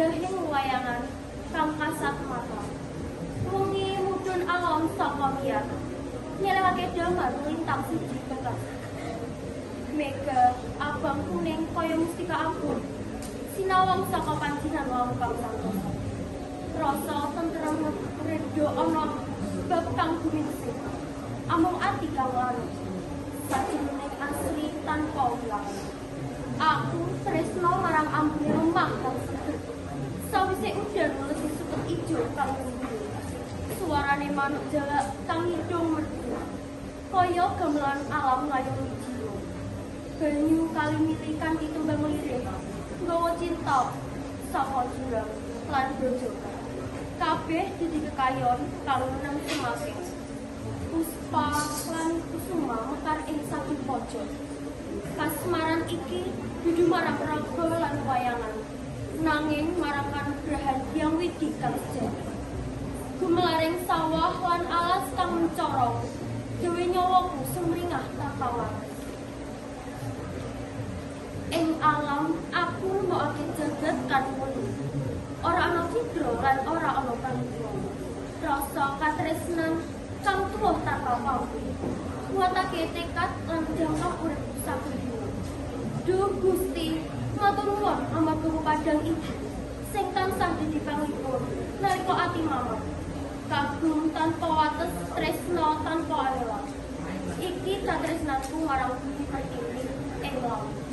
indahing wayangan kang kasat mata. Wengi mudhun alon saka miyar. Nyelewake damar lintang siji bekas. Mega abang kuning kaya mustika ampun. Sinawang saka panjinan wong kang santosa. Rasa tentrem redo ana bab kang gumingsih. Amung ati kang larut. Sajeroning asli tanpa ulang. Aku tresno marang ambune lemah kang seger. Sawise udan ngelesi supet ijo kang. Suarane manuk jawa kang hidung merdu. Kaya gamelan alam ngayungi jiwa. Banyu kali milikan ditembang lirik. Nggawa cinta saka jurang lan grojogan. Kabeh dadi kekayon kang nang semakin. Puspa lan kusuma mekar ing saking pojok. Kasmaran iki dudu marang raga lan wayangan. Nanging marang kang sejati. Sawah lan alas kang mencorong. Dewe nyawaku semringah tak kawat. Ing alam aku nemokake jagat kan muni. Ora ana cidra lan ora ana panggung. Rasa katresnan kang tuwa tanpa pamrih. Nguatake tekad lan jangka urip sakudu. Duh Gusti, matur nuwun amarga padang iki sing tansah dadi kagum tanpa wates tresno tanpa lewat iki tresnaku marang putri pertiwi ing laut